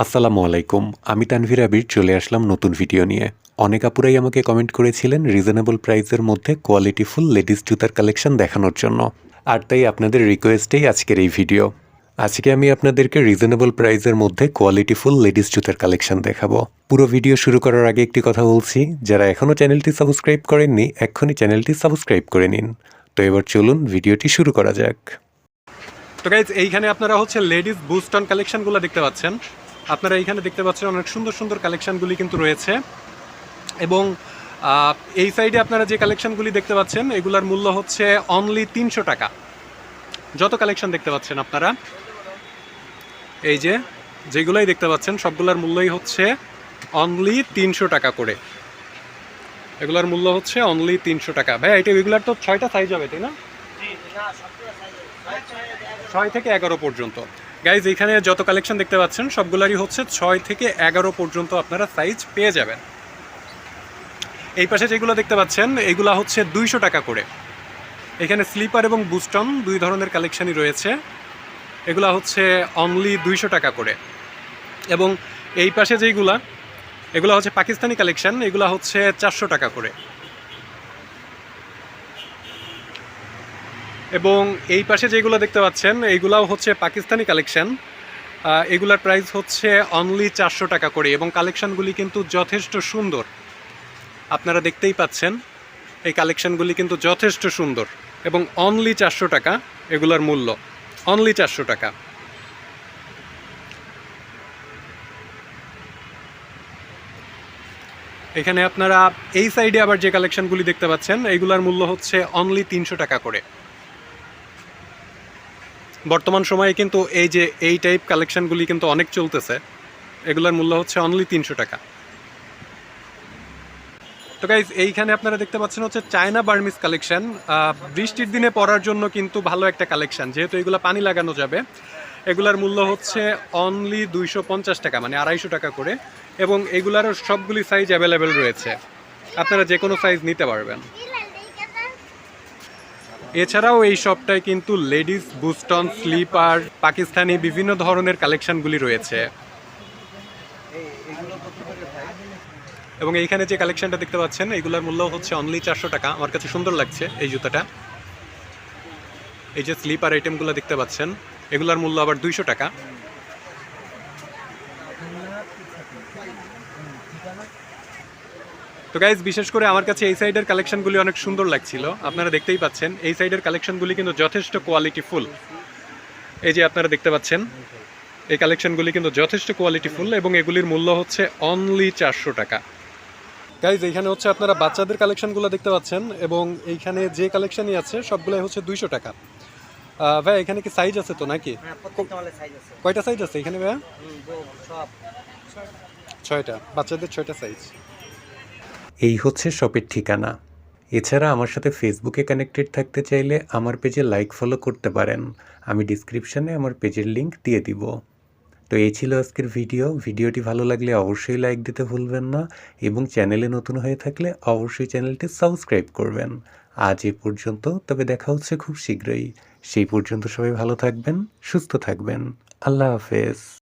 আসসালামু আলাইকুম, আমি তানভীর আবির চলে আসলাম নতুন ভিডিও নিয়ে। অনেক আপুরাই আমাকে কমেন্ট করেছিলেন রিজনেবল প্রাইসের মধ্যে কোয়ালিটিফুল লেডিস জুতার কালেকশন দেখানোর জন্য। আর তাই আপনাদের রিকোয়েস্টেই আজকের এই ভিডিও আজকে আমি আপনাদেরকে রিজনেবল প্রাইসের মধ্যে কোয়ালিটিফুল লেডিস জুতার কালেকশন দেখাবো। পুরো ভিডিও শুরু করার আগে একটি কথা বলছি, যারা এখনও চ্যানেলটি সাবস্ক্রাইব করেননি, এক্ষুনি চ্যানেলটি সাবস্ক্রাইব করে নিন। তো এবার চলুন ভিডিওটি শুরু করা যাক। তো গাইজ এইখানে আপনারা হচ্ছে লেডিস বুস্টন কালেকশনগুলো দেখতে পাচ্ছেন। আপনারা এইখানে দেখতে পাচ্ছেন অনেক সুন্দর সুন্দর কালেকশনগুলি কিন্তু রয়েছে। এবং এই সাইডে আপনারা যে কালেকশনগুলি দেখতে পাচ্ছেন এগুলার মূল্য হচ্ছে অনলি তিনশো টাকা। যত কালেকশন দেখতে পাচ্ছেন আপনারা এই যে যেগুলোই দেখতে পাচ্ছেন সবগুলোর মূল্যই হচ্ছে অনলি তিনশো টাকা করে। এগুলোর মূল্য হচ্ছে অনলি তিনশো টাকা। ভাই এটা এগুলার তো ছয়টা সাইজ হবে তাই না? ছয় থেকে এগারো পর্যন্ত। গাইজ এখানে যত কালেকশন দেখতে পাচ্ছেন, সবগুলারই হচ্ছে ছয় থেকে এগারো পর্যন্ত আপনারা সাইজ পেয়ে যাবেন। এই পাশে যেগুলো দেখতে পাচ্ছেন, এগুলা হচ্ছে দুইশো টাকা করে। এখানে স্লিপার এবং বুস্টন দুই ধরনের কালেকশনই রয়েছে। এগুলা হচ্ছে অনলি দুইশো টাকা করে। এবং এই পাশে যেইগুলা, এগুলো হচ্ছে পাকিস্তানি কালেকশন এগুলা হচ্ছে চারশো টাকা করে। এবং এই পাশে যেগুলো দেখতে পাচ্ছেন, এইগুলাও হচ্ছে পাকিস্তানি কালেকশন এগুলার প্রাইস হচ্ছে অনলি চারশো টাকা করে এবং কালেকশনগুলি কিন্তু যথেষ্ট সুন্দর। আপনারা দেখতেই পাচ্ছেন, এই কালেকশনগুলি কিন্তু যথেষ্ট সুন্দর এবং অনলি চারশো টাকা এগুলার মূল্য। অনলি চারশো টাকা। এখানে আপনারা এই সাইডে আবার যে কালেকশনগুলি দেখতে পাচ্ছেন এইগুলার মূল্য হচ্ছে অনলি তিনশো টাকা করে। বর্তমান সময়ে কিন্তু এই যে এই টাইপ কালেকশনগুলি কিন্তু অনেক চলতেছে। এগুলোর মূল্য হচ্ছে অনলি তিনশো টাকা। তো গাইজ এইখানে আপনারা দেখতে পাচ্ছেন হচ্ছে চায়না বার্মিস কালেকশান বৃষ্টির দিনে পরার জন্য কিন্তু ভালো একটা কালেকশন যেহেতু এগুলো পানি লাগানো যাবে, এগুলার মূল্য হচ্ছে অনলি দুইশো পঞ্চাশ টাকা মানে আড়াইশো টাকা করে। এবং এগুলারও সবগুলি সাইজ অ্যাভেলেবেল রয়েছে। আপনারা যে কোনো সাইজ নিতে পারবেন। এছাড়াও এই শপটায় কিন্তু লেডিস, বুস্টন স্লিপার পাকিস্তানি বিভিন্ন ধরনের কালেকশনগুলি রয়েছে। এবং এইখানে যে কালেকশনটা দেখতে পাচ্ছেন এইগুলোর মূল্য হচ্ছে অনলি চারশো টাকা। আমার কাছে সুন্দর লাগছে এই জুতাটা। এই যে স্লিপার আইটেমগুলো দেখতে পাচ্ছেন, এগুলোর মূল্য আবার দুইশো টাকা। তো গাইজ বিশেষ করে আমার কাছে এই সাইডের কালেকশনগুলি অনেক সুন্দর লাগছিল। আপনারা দেখতেই পাচ্ছেন এই সাইডের কালেকশনগুলি কিন্তু যথেষ্ট কোয়ালিটি ফুল এই যে আপনারা দেখতে পাচ্ছেন এই কালেকশনগুলি কিন্তু যথেষ্ট কোয়ালিটি ফুল এবং এগুলির মূল্য হচ্ছে অনলি চারশো টাকা। গাইজ এইখানে হচ্ছে আপনারা বাচ্চাদের কালেকশনগুলো দেখতে পাচ্ছেন এবং এইখানে যে কালেকশনই আছে সবগুলোই হচ্ছে দুইশো টাকা। ভাই এখানে কি সাইজ আছে তো নাকি? হ্যাঁ কয়টা সাইজ আছে এখানে ভাইয়া ছয়টা। বাচ্চাদের ছয়টা সাইজ এই হচ্ছে শপের ঠিকানা। এছাড়া আমার সাথে ফেসবুকে কানেক্টেড থাকতে চাইলে আমার পেজে লাইক ফলো করতে পারেন। আমি ডিসক্রিপশানে আমার পেজের লিংক দিয়ে দিব। তো এই ছিল আজকের ভিডিও ভিডিওটি ভালো লাগলে অবশ্যই লাইক দিতে ভুলবেন না এবং চ্যানেলে নতুন হয়ে থাকলে অবশ্যই চ্যানেলটি সাবস্ক্রাইব করবেন। আজ এ পর্যন্ত, তবে দেখা হচ্ছে খুব শীঘ্রই। সেই পর্যন্ত সবাই ভালো থাকবেন, সুস্থ থাকবেন। আল্লাহ হাফেজ।